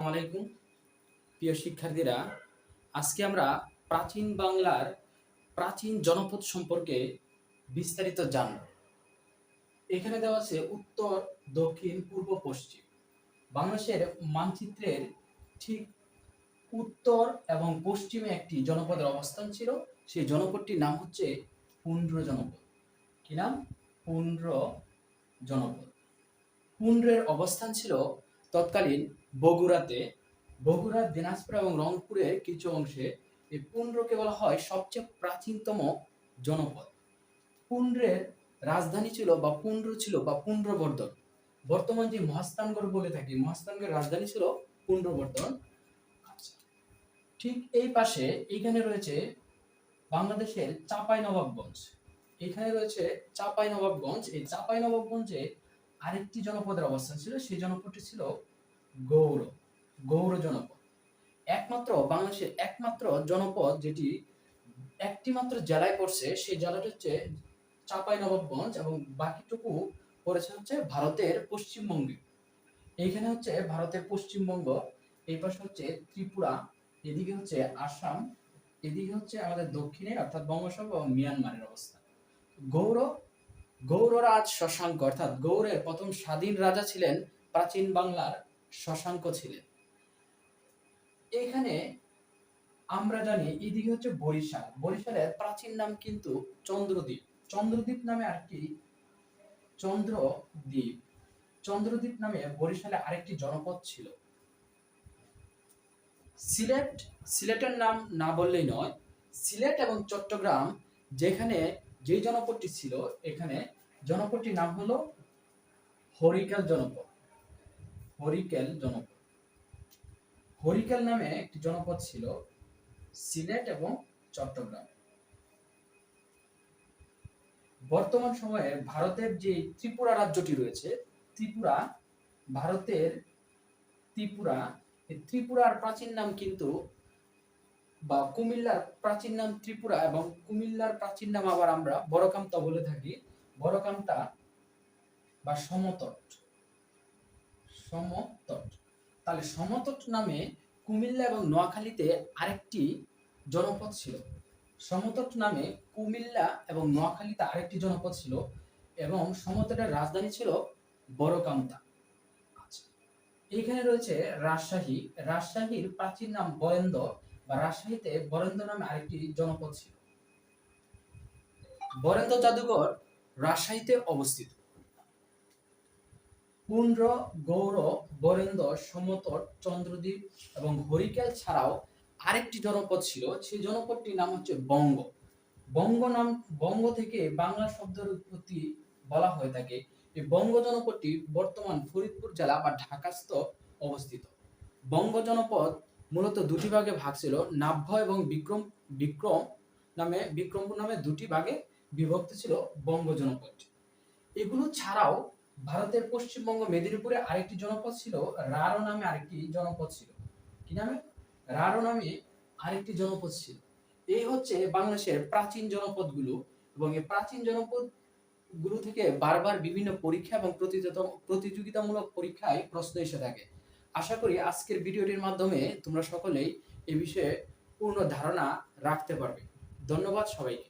আলাইকুম। প্রিয় শিক্ষার্থীরা, আজকে আমরা প্রাচীন বাংলার প্রাচীন জনপদ সম্পর্কে বিস্তারিত জানব। এখানে দেওয়া আছে উত্তর, দক্ষিণ, পূর্ব, পশ্চিম। বাংলাদেশের মানচিত্রের ঠিক উত্তর এবং পশ্চিমে একটি জনপদের অবস্থান ছিল। সেই জনপদটির নাম হচ্ছে পুন্ড্র জনপদ। কি নাম? পুন্ড্র জনপদ। পুন্ড্রের অবস্থান ছিল তৎকালীন বগুড়াতে, বগুড়া, দিনাজপুর এবং রংপুরের কিছু অংশে এই পুন্ড্রকে বলা হয় সবচেয়ে প্রাচীনতম জনপদ। পুন্ড্রের রাজধানী ছিল বা পুন্ড্র ছিল বা পুন্ড্রবর্ধন। বর্তমান যে মহাস্থানগড় বলে থাকি, মহাস্থানগড়ের রাজধানী ছিল পুন্ড্রবর্ধন। ঠিক এই পাশে এইখানে রয়েছে বাংলাদেশের চাপাই নবাবগঞ্জ এখানে রয়েছে চাপাই নবাবগঞ্জ এই চাপাই নবাবগঞ্জে আরেকটি জনপদের অবস্থান ছিল, সেই জনপদটি ছিল গৌর গৌর জনপদ। একমাত্র বাংলাদেশের একমাত্র জনপদ যেটি একটি মাত্র জেলায় পড়ছে, সেই জেলাটি হচ্ছে চাপাই নবাবগঞ্জ এবং বাকিটুকু পড়েছে হচ্ছে ভারতের পশ্চিমবঙ্গে। এইখানে হচ্ছে ভারতের পশ্চিমবঙ্গ, এই পাশে হচ্ছে ত্রিপুরা, এদিকে হচ্ছে আসাম, এদিকে হচ্ছে আমাদের দক্ষিণে অর্থাৎ বঙ্গোপসাগর এবং মিয়ানমারের অবস্থা। গৌর, গৌররাজ শশাঙ্ক অর্থাৎ গৌড়ের প্রথম স্বাধীন রাজা ছিলেন প্রাচীন বাংলার শশাঙ্ক ছিলেন। এখানে আমরা জানি এদিকে হচ্ছে বরিশাল। বরিশালের প্রাচীন নাম কিন্তু চন্দ্রদ্বীপ। চন্দ্রদ্বীপ নামে আরেকটি চন্দ্রদ্বীপ। চন্দ্রদ্বীপ নামে বরিশালে আরেকটি জনপদ ছিল। সিলেট, সিলেটের নাম না বললেই নয়। সিলেট এবং চট্টগ্রাম যেখানে যে জনপদটি ছিল, এখানে জনপদটির নাম হলো হরিকেল জনপদ। হরিকেল জনপদ। হরিকেল নামে একটি জনপদ ছিল সিলেট এবং চট্টগ্রাম। বর্তমান সময়ে ভারতের যে ত্রিপুরা রাজ্যটি রয়েছে, ত্রিপুরা, ভারতের ত্রিপুরা ত্রিপুরার প্রাচীন নাম কিন্তু বা কুমিল্লার প্রাচীন নাম ত্রিপুরা এবং কুমিল্লার প্রাচীন নাম আবার আমরা বড়কামতা বলে থাকি। বড়কামতা বা সমতট। সমতট। তাহলে সমতট নামে কুমিল্লা এবং নোয়াখালীতে আরেকটি জনপদ ছিল। সমতট নামে কুমিল্লা এবং নোয়াখালীতে আরেকটি জনপদ ছিল এবং সমতটের রাজধানী ছিল বড়কামতা। আচ্ছা এইখানে রয়েছে রাজশাহী। রাজশাহীর প্রাচীন নাম বরেন্দ্র বা রাজশাহীতে বরেন্দ্র নামে আরেকটি জনপদ ছিল। বরেন্দ্র জাদুঘর রাজশাহীতে অবস্থিত। পুন্ড্র গৌর, বরেন্দ্র, সমতট, চন্দ্রদ্বীপ এবং হরিকেল ছাড়াও আরেকটি জনপদ ছিল। সেই জনপদটির নাম হচ্ছে বঙ্গ। বঙ্গ নাম, বঙ্গ থেকে বাংলা শব্দের উৎপত্তি বলা হয়ে থাকে। এই বঙ্গ জনপদটি বর্তমান ফরিদপুর জেলা বা ঢাকাস্থ অবস্থিত। বঙ্গ জনপদ মূলত দুটি ভাগে ভাগ ছিল, নাভ্য এবং বিক্রম বিক্রম নামে, বিক্রমপুর নামে দুটি ভাগে বিভক্ত ছিল বঙ্গ জনপদ। এগুলো ছাড়াও ভারতের পশ্চিমবঙ্গ মেদিনীপুরে আরেকটি জনপদ ছিল রারো নামে আরেকটি জনপদ ছিল। কি নামে? রারো নামে আরেকটি জনপদ ছিল। এই হচ্ছে বাংলাদেশের প্রাচীন জনপদগুলো এবং এই প্রাচীন জনপদগুলো থেকে বারবার বিভিন্ন পরীক্ষা এবং প্রতিযোগিতামূলক পরীক্ষায় প্রশ্ন এসে থাকে। আশা করি আজকের ভিডিওটির মাধ্যমে তোমরা সকলেই এ বিষয়ে পূর্ণ ধারণা রাখতে পারবে। ধন্যবাদ সবাইকে।